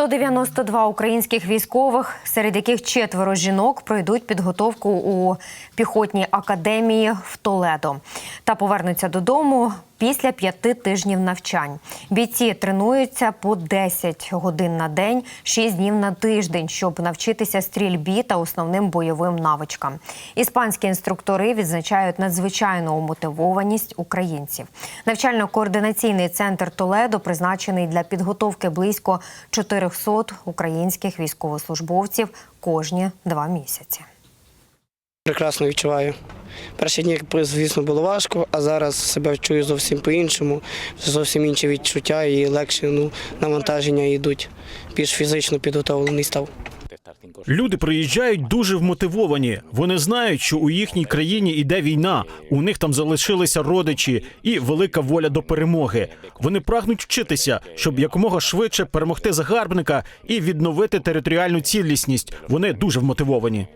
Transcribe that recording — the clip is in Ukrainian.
192 українських військових, серед яких четверо жінок пройдуть підготовку у піхотній академії в Толедо та повернуться додому після п'яти тижнів навчань. Бійці тренуються по 10 годин на день, 6 днів на тиждень, щоб навчитися стрільбі та основним бойовим навичкам. Іспанські інструктори відзначають надзвичайну мотивованість українців. Навчально-координаційний центр Толедо призначений для підготовки близько 400 українських військовослужбовців кожні два місяці. Прекрасно відчуваю. Перші дні, звісно, було важко, а зараз себе чую зовсім по-іншому, зовсім інші відчуття і легше ну, навантаження йдуть. Більш фізично підготовлений став. Люди приїжджають дуже вмотивовані. Вони знають, що у їхній країні йде війна. У них там залишилися родичі і велика воля до перемоги. Вони прагнуть вчитися, щоб якомога швидше перемогти загарбника і відновити територіальну цілісність. Вони дуже вмотивовані.